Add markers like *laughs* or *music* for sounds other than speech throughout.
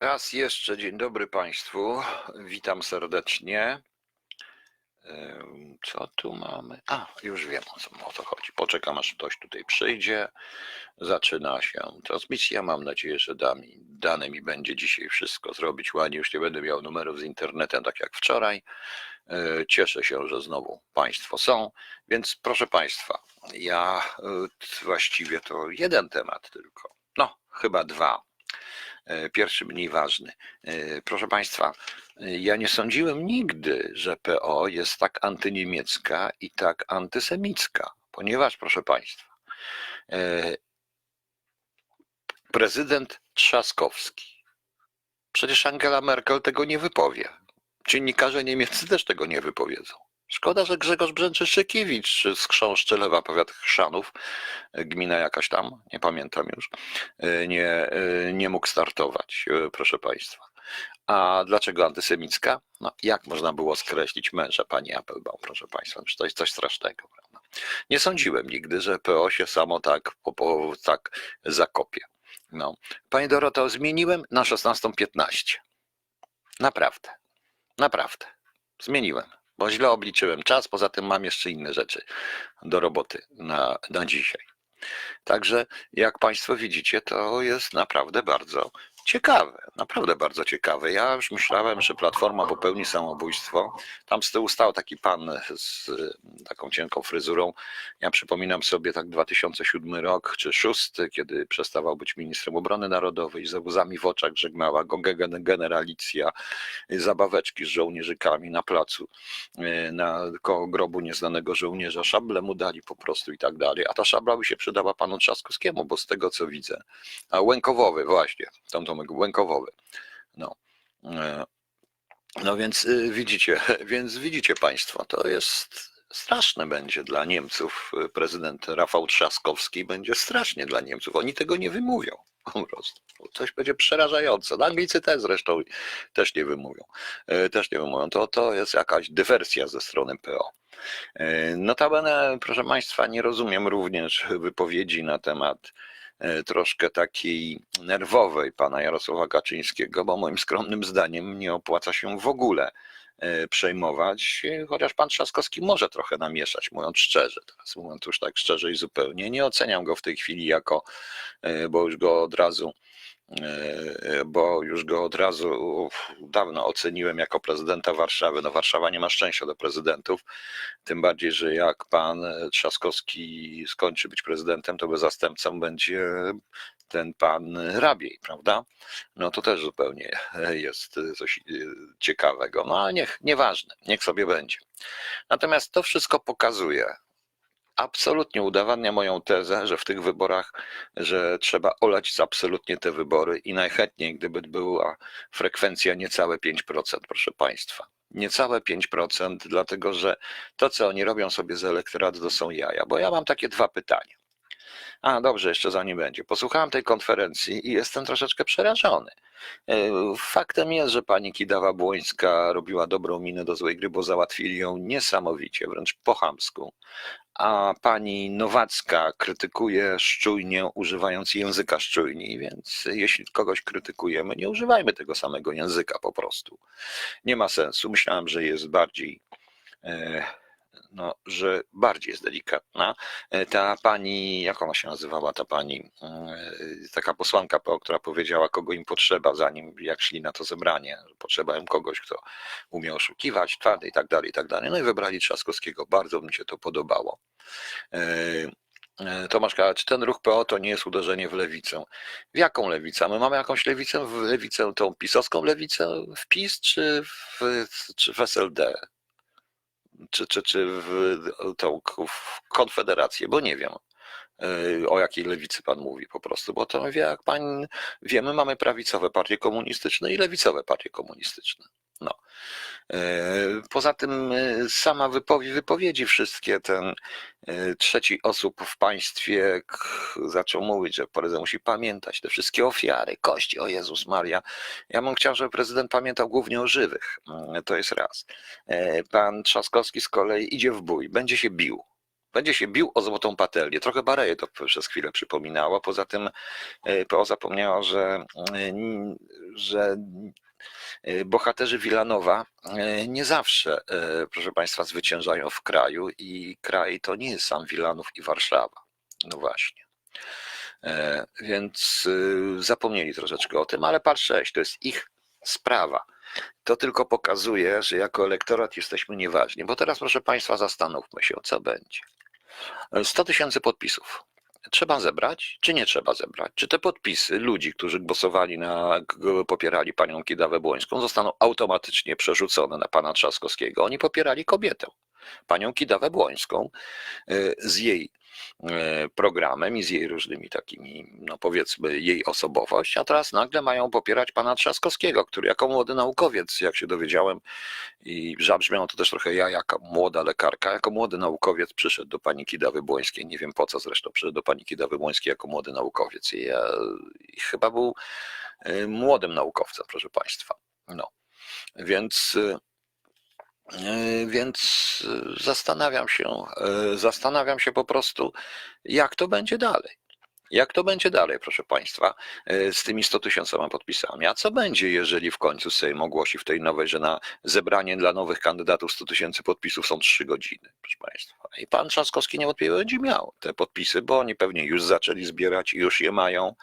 Raz jeszcze dzień dobry Państwu. Witam serdecznie. Co tu mamy? A, już wiem o co, o co chodzi. Poczekam aż ktoś tutaj przyjdzie. Zaczyna się transmisja. Mam nadzieję, że da mi, dane mi będzie dzisiaj wszystko zrobić ładnie. Już nie będę miał numerów z internetem tak jak wczoraj. E, Cieszę się, że znowu Państwo są. Więc proszę Państwa, ja e, właściwie to jeden temat tylko. No, chyba dwa. E, Pierwszy mniej ważny. E, Proszę Państwa, e, ja nie sądziłem nigdy, że PO jest tak antyniemiecka i tak antysemicka, ponieważ, proszę Państwa, prezydent Trzaskowski, przecież Angela Merkel tego nie wypowie. Dziennikarze niemieccy też tego nie wypowiedzą. Szkoda, że Grzegorz Brzęczyszykiewicz z Chrząszczelewa, powiat Chrzanów, gmina jakaś tam, nie pamiętam już, e, nie, e, nie mógł startować, e, proszę Państwa. A dlaczego antysemicka? No, jak można było skreślić męża pani Applebaum, proszę Państwa? Przecież to jest coś strasznego, prawda? Nie sądziłem nigdy, że PO się samo tak, po, po, tak zakopie. No. Pani Doroto, zmieniłem na 16.15. Naprawdę. Naprawdę. Zmieniłem, bo źle obliczyłem czas, poza tym mam jeszcze inne rzeczy do roboty na, na dzisiaj. Także jak Państwo widzicie, to jest naprawdę bardzo ciekawe, naprawdę bardzo ciekawe. Ja już myślałem, że Platforma popełni samobójstwo. Tam z tyłu stał taki pan z y, taką cienką fryzurą. Ja przypominam sobie tak 2007 rok czy 6, kiedy przestawał być ministrem obrony narodowej, z łzami w oczach żegnała go gen- generalicja, y, zabaweczki z żołnierzykami na placu, y, na koło grobu nieznanego żołnierza, szable mu dali po prostu i tak dalej. A ta szabla by się przydała panu Trzaskowskiemu, bo z tego co widzę, a Łękowowy właśnie, tam Łękowowy, no. E, No więc y, widzicie, *laughs* więc widzicie Państwo, to jest straszne będzie dla Niemców. Prezydent Rafał Trzaskowski będzie strasznie dla Niemców. Oni tego nie wymówią *laughs* po prostu. Coś będzie przerażające. No, Anglicy też zresztą też nie wymówią. E, Też nie wymówią. To, to jest jakaś dywersja ze strony PO. E, Notabene, proszę Państwa, nie rozumiem również wypowiedzi na temat troszkę takiej nerwowej pana Jarosława Kaczyńskiego, bo moim skromnym zdaniem nie opłaca się w ogóle e, przejmować, e, chociaż pan Trzaskowski może trochę namieszać, mówiąc szczerze, teraz mówiąc już tak szczerze i zupełnie. Nie oceniam go w tej chwili jako, e, bo już go od razu e, bo już go od razu dawno oceniłem jako prezydenta Warszawy. No Warszawa nie ma szczęścia do prezydentów, tym bardziej, że jak pan Trzaskowski skończy być prezydentem, to bez zastępcą będzie ten pan Rabiej, prawda? No to też zupełnie jest coś ciekawego. No ale niech, nieważne, niech sobie będzie. Natomiast to wszystko pokazuje, absolutnie udowadnia moją tezę, że w tych wyborach, że trzeba olać absolutnie te wybory i najchętniej, gdyby była frekwencja niecałe 5%, proszę Państwa. Niecałe 5%, dlatego że to, co oni robią sobie z elektoratu, to są jaja. Bo ja mam takie dwa pytania. A, dobrze, jeszcze zanim będzie. Posłuchałem tej konferencji i jestem troszeczkę przerażony. E, Faktem jest, że pani Kidawa-Błońska robiła dobrą minę do złej gry, bo załatwili ją niesamowicie, wręcz po chamsku. A pani Nowacka krytykuje szczujnię, używając języka szczujni, więc jeśli kogoś krytykujemy, nie używajmy tego samego języka po prostu. Nie ma sensu. Myślałem, że jest bardziej. E, no, że bardziej jest delikatna. E, Ta pani, jak ona się nazywała, ta pani, e, taka posłanka PO, która powiedziała, kogo im potrzeba, zanim jak szli na to zebranie, potrzeba im kogoś, kto umie oszukiwać, twardy i tak dalej, i tak dalej. No i wybrali Trzaskowskiego. Bardzo mi się to podobało. E, Tomasz Kała, czy ten ruch PO to nie jest uderzenie w lewicę? W jaką lewicę? My mamy jakąś lewicę, w lewicę tą pisowską lewicę w PiS, czy w, czy w SLD? Czy, czy, czy w tą w konfederację, bo nie wiem y, o jakiej lewicy pan mówi po prostu, bo to wie, jak pan wie, my mamy prawicowe partie komunistyczne i lewicowe partie komunistyczne. No. Y, Poza tym y, sama wypowiedź, wypowiedzi wszystkie, ten y, trzeci osób w państwie zaczął mówić, że prezydent musi pamiętać te wszystkie ofiary, kości, o Jezus Maria. Ja bym chciał, żeby prezydent pamiętał głównie o żywych. Mm, To jest raz. E, Pan Trzaskowski z kolei idzie w bój, będzie się bił. Będzie się bił o złotą patelnię. Trochę Bareję to przez chwilę przypominało. Poza tym e, PO zapomniało, że, e, n- że e, bohaterzy Wilanowa e, nie zawsze, e, proszę Państwa, zwyciężają w kraju i kraj to nie jest sam Wilanów i Warszawa. No właśnie. E, Więc zapomnieli troszeczkę o tym, ale par 6 to jest ich sprawa. To tylko pokazuje, że jako elektorat jesteśmy nieważni. Bo teraz, proszę Państwa, zastanówmy się, co będzie. 100 tysięcy podpisów. Trzeba zebrać, czy nie trzeba zebrać? Czy te podpisy ludzi, którzy głosowali na, popierali panią Kidawę Błońską, zostaną automatycznie przerzucone na pana Trzaskowskiego? Oni popierali kobietę, panią Kidawę Błońską, y, z jej programem i z jej różnymi takimi, no powiedzmy, jej osobowość, a teraz nagle mają popierać pana Trzaskowskiego, który jako młody naukowiec, jak się dowiedziałem i zabrzmiało to też trochę ja, jako młoda lekarka, jako młody naukowiec przyszedł do pani Kidawy Błońskiej, nie wiem po co zresztą, przyszedł do pani Kidawy Błońskiej jako młody naukowiec. I, ja, i chyba był e, młodym naukowcem, proszę państwa. No, więc e, E, Więc e, zastanawiam się, e, zastanawiam się po prostu, jak to będzie dalej. Jak to będzie dalej, proszę Państwa, e, z tymi 100 tysiącoma podpisami? A co będzie, jeżeli w końcu Sejm ogłosi w tej nowej, że na zebranie dla nowych kandydatów 100 tysięcy podpisów są 3 godziny, proszę Państwa? I pan Trzaskowski niewątpliwie będzie miał te podpisy, bo oni pewnie już zaczęli zbierać i już je mają.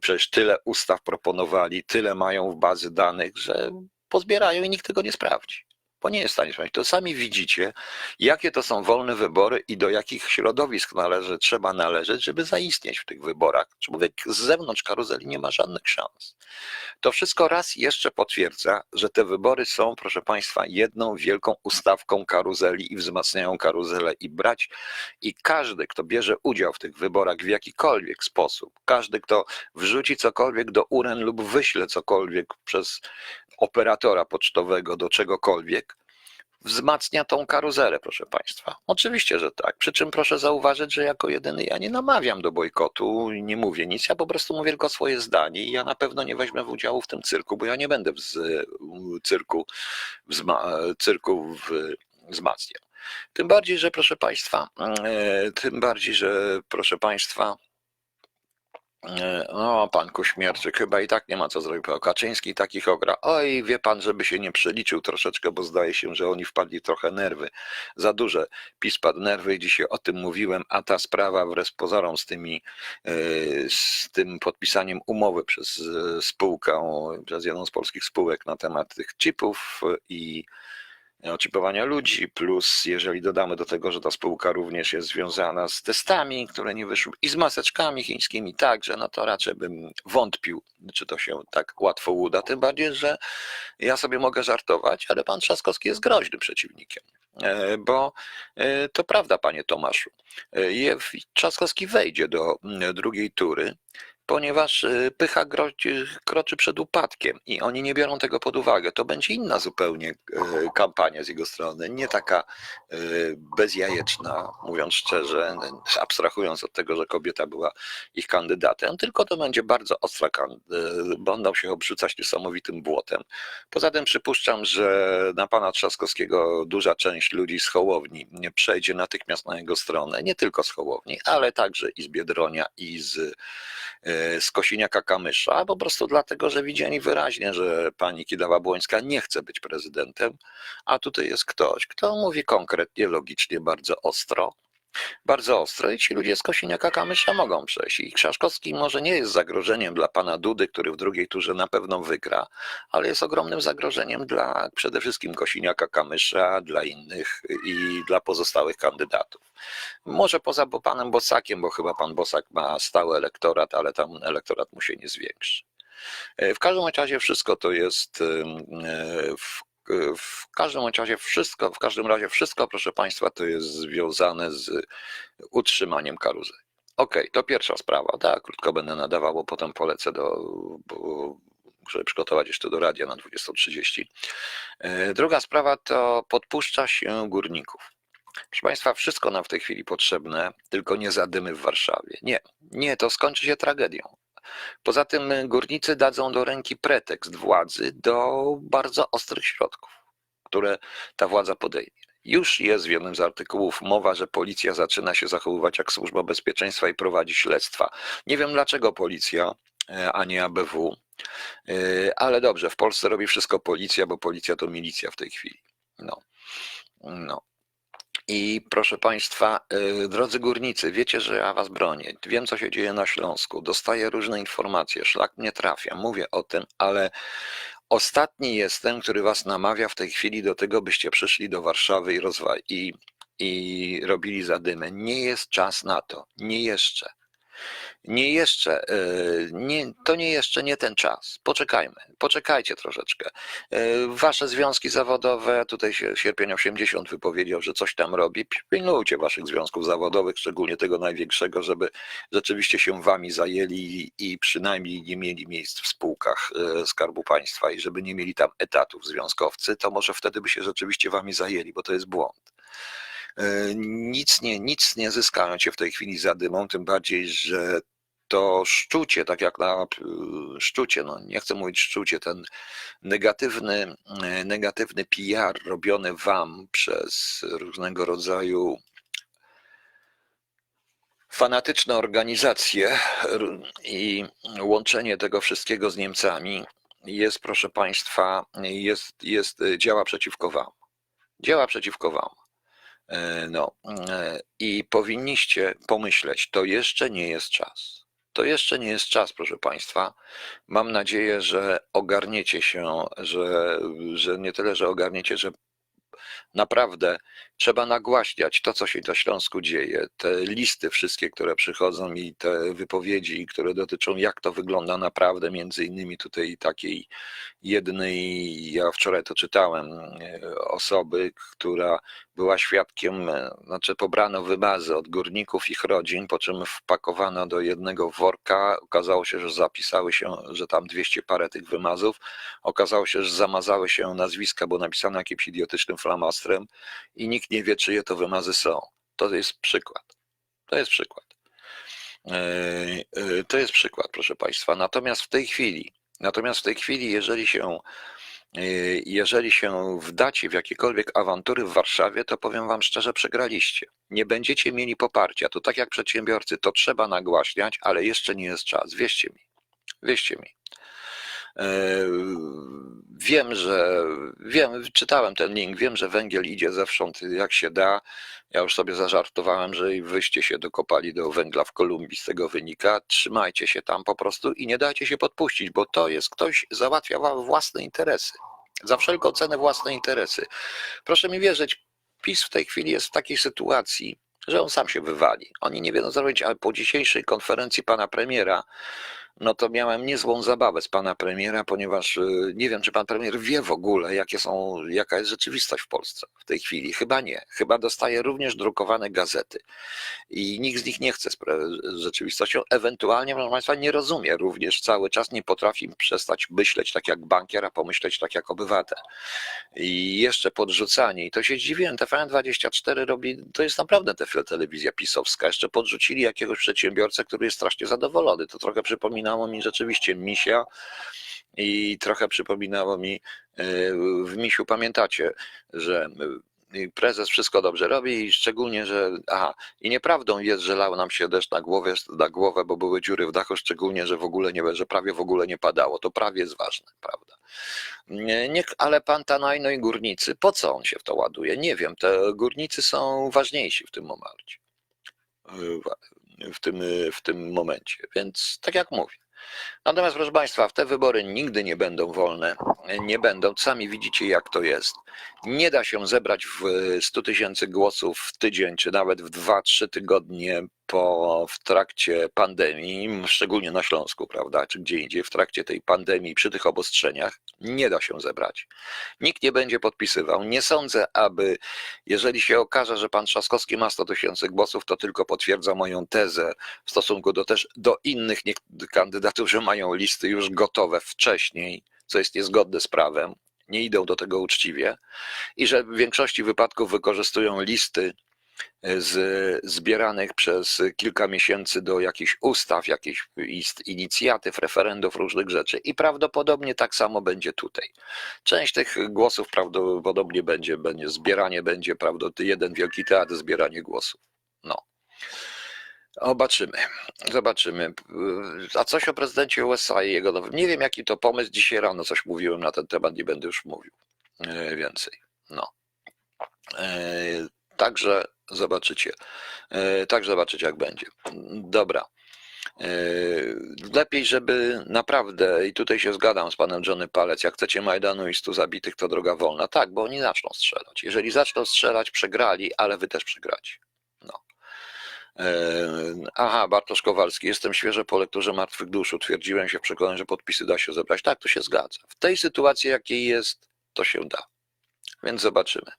Przecież tyle ustaw proponowali, tyle mają w bazy danych, że pozbierają i nikt tego nie sprawdzi bo nie jest w stanie sprawdzić. To sami widzicie, jakie to są wolne wybory i do jakich środowisk należy, trzeba należeć, żeby zaistnieć w tych wyborach. Człowiek z zewnątrz karuzeli nie ma żadnych szans. To wszystko raz jeszcze potwierdza, że te wybory są, proszę Państwa, jedną wielką ustawką karuzeli i wzmacniają karuzelę i brać i każdy, kto bierze udział w tych wyborach w jakikolwiek sposób, każdy, kto wrzuci cokolwiek do uren lub wyśle cokolwiek przez operatora pocztowego do czegokolwiek, wzmacnia tą karuzelę, proszę Państwa. Oczywiście, że tak. Przy czym proszę zauważyć, że jako jedyny ja nie namawiam do bojkotu, nie mówię nic, ja po prostu mówię tylko swoje zdanie i ja na pewno nie weźmę udziału w tym cyrku, bo ja nie będę w cyrku, cyrku wzmacniał. Tym bardziej, że proszę Państwa, e, tym bardziej, że proszę Państwa, No, pan Kuśmierczyk chyba i tak nie ma co zrobić, Kaczyński takich ogra. Oj, wie pan, żeby się nie przeliczył troszeczkę, bo zdaje się, że oni wpadli trochę nerwy. Za duże PiS padł nerwy i dzisiaj o tym mówiłem, a ta sprawa pozorom z tymi, e, z tym podpisaniem umowy przez e, spółkę, przez jedną z polskich spółek na temat tych chipów i oczipowania ludzi, plus jeżeli dodamy do tego, że ta spółka również jest związana z testami, które nie wyszły, i z maseczkami chińskimi także, no to raczej bym wątpił, czy to się tak łatwo uda, tym bardziej, że ja sobie mogę żartować, ale pan Trzaskowski jest groźnym przeciwnikiem, E, bo e, to prawda, panie Tomaszu, E, Trzaskowski wejdzie do drugiej tury, ponieważ e, pycha grozi, kroczy przed upadkiem i oni nie biorą tego pod uwagę. To będzie inna zupełnie e, kampania z jego strony, nie taka e, bezjajeczna, mówiąc szczerze, abstrahując od tego, że kobieta była ich kandydatem, tylko to będzie bardzo ostra, e, będą się obrzucać niesamowitym błotem. Poza tym przypuszczam, że na pana Trzaskowskiego duża część ludzi z Hołowni przejdzie natychmiast na jego stronę, nie tylko z Hołowni, ale także i z Biedronia i z e, z Kosiniaka-Kamysza, po prostu dlatego, że widzieli wyraźnie, że pani Kidawa-Błońska nie chce być prezydentem, a tutaj jest ktoś, kto mówi konkretnie, logicznie, bardzo ostro, bardzo ostro i ci ludzie z Kosiniaka-Kamysza mogą przejść. I Krzaszkowski może nie jest zagrożeniem dla pana Dudy, który w drugiej turze na pewno wygra, ale jest ogromnym zagrożeniem dla przede wszystkim Kosiniaka-Kamysza, dla innych i dla pozostałych kandydatów. Może poza panem Bosakiem, bo chyba pan Bosak ma stały elektorat, ale tam elektorat mu się nie zwiększy. E, W każdym razie wszystko to jest e, w, w każdym razie wszystko, w każdym razie wszystko, proszę Państwa, to jest związane z utrzymaniem karuzeli. Okej, to pierwsza sprawa, tak, krótko będę nadawał, bo potem polecę do, bo muszę przygotować jeszcze do radia na 20.30. E, Druga sprawa to podpuszcza się górników. Proszę Państwa, wszystko nam w tej chwili potrzebne, tylko nie zadymy w Warszawie. Nie, nie, to skończy się tragedią. Poza tym y, górnicy dadzą do ręki pretekst władzy do bardzo ostrych środków, które ta władza podejmie. Już jest w jednym z artykułów mowa, że policja zaczyna się zachowywać jak służba bezpieczeństwa i prowadzi śledztwa. Nie wiem dlaczego policja, e, a nie ABW, e, ale dobrze, w Polsce robi wszystko policja, bo policja to milicja w tej chwili. No. No. I proszę Państwa, y, drodzy górnicy, wiecie, że ja Was bronię. Wiem, co się dzieje na Śląsku. Dostaję różne informacje, szlak mnie trafia, mówię o tym, ale ostatni jestem, który Was namawia w tej chwili do tego, byście przyszli do Warszawy i, i, i robili zadymę. Nie jest czas na to. Nie jeszcze. Nie jeszcze, e, nie, to nie jeszcze nie ten czas. Poczekajmy, poczekajcie troszeczkę. E, Wasze związki zawodowe, tutaj się sierpień 80 wypowiedział, że coś tam robi. Pilnujcie waszych związków zawodowych, szczególnie tego największego, żeby rzeczywiście się wami zajęli i przynajmniej nie mieli miejsc w spółkach e, Skarbu Państwa i żeby nie mieli tam etatów związkowcy, to może wtedy by się rzeczywiście wami zajęli, bo to jest błąd. Nic nie, nic nie zyskają cię w tej chwili za dymą, tym bardziej, że to szczucie, tak jak na e, szczucie, no nie chcę mówić szczucie, ten negatywny, e, negatywny PR robiony wam przez różnego rodzaju fanatyczne organizacje i łączenie tego wszystkiego z Niemcami jest, proszę Państwa, jest, jest, działa przeciwko wam. Działa przeciwko wam. E, No e, i powinniście pomyśleć, to jeszcze nie jest czas. To jeszcze nie jest czas, proszę Państwa. Mam nadzieję, że ogarniecie się, że, że nie tyle, że ogarniecie, że naprawdę trzeba nagłaśniać to, co się na Śląsku dzieje. Te listy wszystkie, które przychodzą i te wypowiedzi, które dotyczą, jak to wygląda naprawdę, między innymi tutaj takiej jednej, ja wczoraj to czytałem, e, osoby, która była świadkiem, e, znaczy pobrano wymazy od górników, ich rodzin, po czym wpakowano do jednego worka. Okazało się, że zapisały się, że tam 200 parę tych wymazów. Okazało się, że zamazały się nazwiska, bo napisano jakimś idiotycznym flamastrem i nikt nie wie, czyje to wymazy są. To jest przykład. To jest przykład. E, e, To jest przykład, proszę Państwa. Natomiast w tej chwili, natomiast w tej chwili, jeżeli się Yy, Jeżeli się wdacie w jakiekolwiek awantury w Warszawie, to powiem Wam szczerze, przegraliście. Nie będziecie mieli poparcia. To tak jak przedsiębiorcy, to trzeba nagłaśniać, ale jeszcze nie jest czas. Wierzcie mi. Wierzcie mi. Yy, Wiem, że wiem, czytałem ten link, wiem, że węgiel idzie zewsząd jak się da. Ja już sobie zażartowałem, że wyście się dokopali do węgla w Kolumbii, z tego wynika. Trzymajcie się tam po prostu i nie dajcie się podpuścić, bo to jest ktoś załatwia własne interesy. Za wszelką cenę własne interesy. Proszę mi wierzyć, PiS w tej chwili jest w takiej sytuacji, że on sam się wywali. Oni nie wiedzą co robić, ale po dzisiejszej konferencji pana premiera, no to miałem niezłą zabawę z pana premiera, ponieważ y, nie wiem, czy pan premier wie w ogóle, jakie są, jaka jest rzeczywistość w Polsce w tej chwili. Chyba nie. Chyba dostaje również drukowane gazety i nikt z nich nie chce z rzeczywistością. Ewentualnie, proszę państwa, nie rozumie również cały czas, nie potrafi przestać myśleć tak jak bankier, a pomyśleć tak jak obywatel. I jeszcze podrzucanie, i to się dziwiłem, TVN24 robi, to jest naprawdę te- telewizja pisowska, jeszcze podrzucili jakiegoś przedsiębiorcę, który jest strasznie zadowolony. To trochę przypominało mi rzeczywiście Misia i trochę przypominało mi, e, w Misiu pamiętacie, że e, prezes wszystko dobrze robi i szczególnie, że aha, i nieprawdą jest, że lał nam się deszcz na głowę, na głowę, bo były dziury w dachu, szczególnie, że w ogóle nie, że prawie w ogóle nie padało. To prawie jest ważne, prawda? Nie, ale pan Tanajno i górnicy, po co on się w to ładuje? Nie wiem, te górnicy są ważniejsi w tym momencie. W tym, w tym momencie, więc tak jak mówię. Natomiast proszę Państwa, te wybory nigdy nie będą wolne, nie będą. Sami widzicie, jak to jest. Nie da się zebrać w 100 tysięcy głosów w tydzień, czy nawet w 2-3 tygodnie po, w trakcie pandemii, szczególnie na Śląsku, prawda, czy gdzie indziej, w trakcie tej pandemii, przy tych obostrzeniach. Nie da się zebrać. Nikt nie będzie podpisywał. Nie sądzę, aby, jeżeli się okaże, że pan Trzaskowski ma 100 tysięcy głosów, to tylko potwierdza moją tezę w stosunku do też do innych kandydatów, że mają listy już gotowe wcześniej, co jest niezgodne z prawem, nie idą do tego uczciwie i że w większości wypadków wykorzystują listy z zbieranych przez kilka miesięcy do jakichś ustaw, jakichś inicjatyw, referendów, różnych rzeczy. I prawdopodobnie tak samo będzie tutaj. Część tych głosów prawdopodobnie będzie, będzie zbieranie, będzie prawdopodobnie jeden wielki teatr, zbieranie głosów. No. Zobaczymy. Zobaczymy. A coś o prezydencie USA i jego nowym. Nie wiem, jaki to pomysł. Dzisiaj rano coś mówiłem na ten temat, nie będę już mówił e, więcej. No. Także zobaczycie. Tak zobaczycie, jak będzie. Dobra. E, Lepiej, żeby naprawdę, i tutaj się zgadzam z panem Johnny Palec, jak chcecie Majdanu i stu zabitych, to droga wolna. Tak, bo oni zaczną strzelać. Jeżeli zaczną strzelać, przegrali, ale wy też przegracie. No. E, Aha, Bartosz Kowalski. Jestem świeżo po lekturze Martwych Dusz. Utwierdziłem się w przekonaniu, że podpisy da się zebrać. Tak, to się zgadza. W tej sytuacji, jakiej jest, to się da. Więc zobaczymy.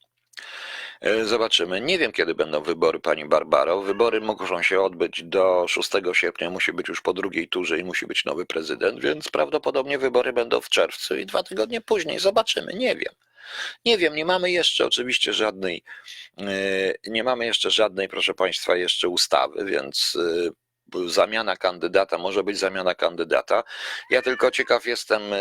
E, Zobaczymy. Nie wiem, kiedy będą wybory, pani Barbaro. Wybory muszą się odbyć do 6 sierpnia. Musi być już po drugiej turze i musi być nowy prezydent, więc prawdopodobnie wybory będą w czerwcu i dwa tygodnie później. Zobaczymy. Nie wiem. Nie wiem, nie mamy jeszcze oczywiście żadnej, e, nie mamy jeszcze żadnej, proszę Państwa, jeszcze ustawy, więc e, zamiana kandydata, może być zamiana kandydata. Ja tylko ciekaw jestem, e,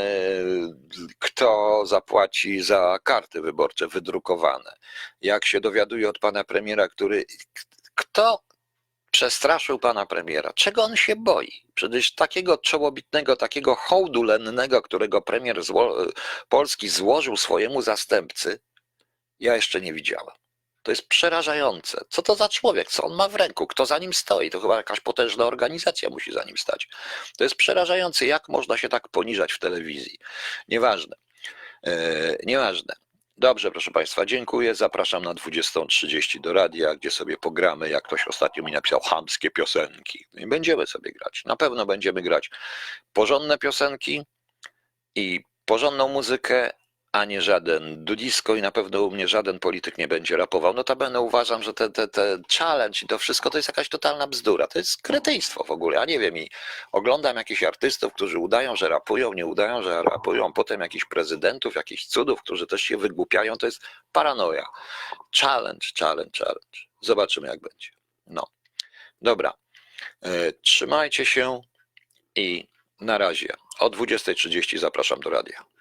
kto zapłaci za karty wyborcze wydrukowane. Jak się dowiaduję od pana premiera, który. Kto przestraszył pana premiera? Czego on się boi? Przecież takiego czołobitnego, takiego hołdu lennego, którego premier zło, Polski złożył swojemu zastępcy, ja jeszcze nie widziałem. To jest przerażające. Co to za człowiek? Co on ma w ręku? Kto za nim stoi? To chyba jakaś potężna organizacja musi za nim stać. To jest przerażające, jak można się tak poniżać w telewizji. Nieważne. E, nieważne. Dobrze, proszę Państwa, dziękuję. Zapraszam na 20.30 do radia, gdzie sobie pogramy, jak ktoś ostatnio mi napisał, chamskie piosenki. I będziemy sobie grać. Na pewno będziemy grać porządne piosenki i porządną muzykę, a nie żaden dudisko i na pewno u mnie żaden polityk nie będzie rapował. Notabene uważam, że te, te, te challenge i to wszystko to jest jakaś totalna bzdura. To jest kretyństwo w ogóle. Ja nie wiem i oglądam jakichś artystów, którzy udają, że rapują, nie udają, że rapują, potem jakichś prezydentów, jakichś cudów, którzy też się wygłupiają. To jest paranoja. Challenge, challenge, challenge. Zobaczymy jak będzie. No. Dobra. E, Trzymajcie się i na razie. O 20.30 zapraszam do radia.